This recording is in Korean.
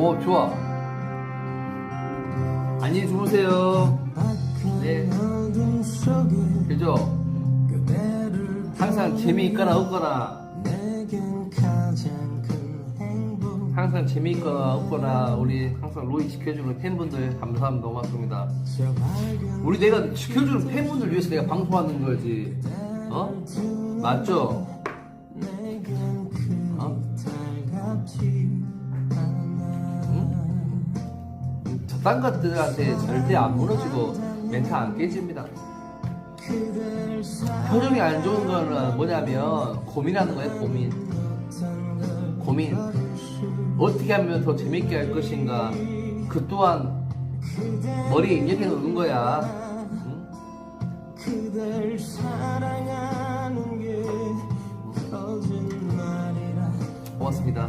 어, 좋아. 안녕히 주무세요. 네. 그죠? 항상 재미있거나 없거나, 항상 재미있거나 없거나, 우리 항상 로이 지켜주는 팬분들 감사합니다. 고맙습니다. 우리 내가 지켜주는 팬분들 위해서 내가 방송하는 거지. 어? 맞죠? 응? 저딴 것들한테 절대 안 무너지고 멘트 안 깨집니다. 표정이 안 좋은 거는 뭐냐면 고민하는 거예요, 고민. 고민. 어떻게 하면 더 재밌게 할 것인가. 그 또한 머리에 입력해 놓는 거야. 응? 고맙습니다.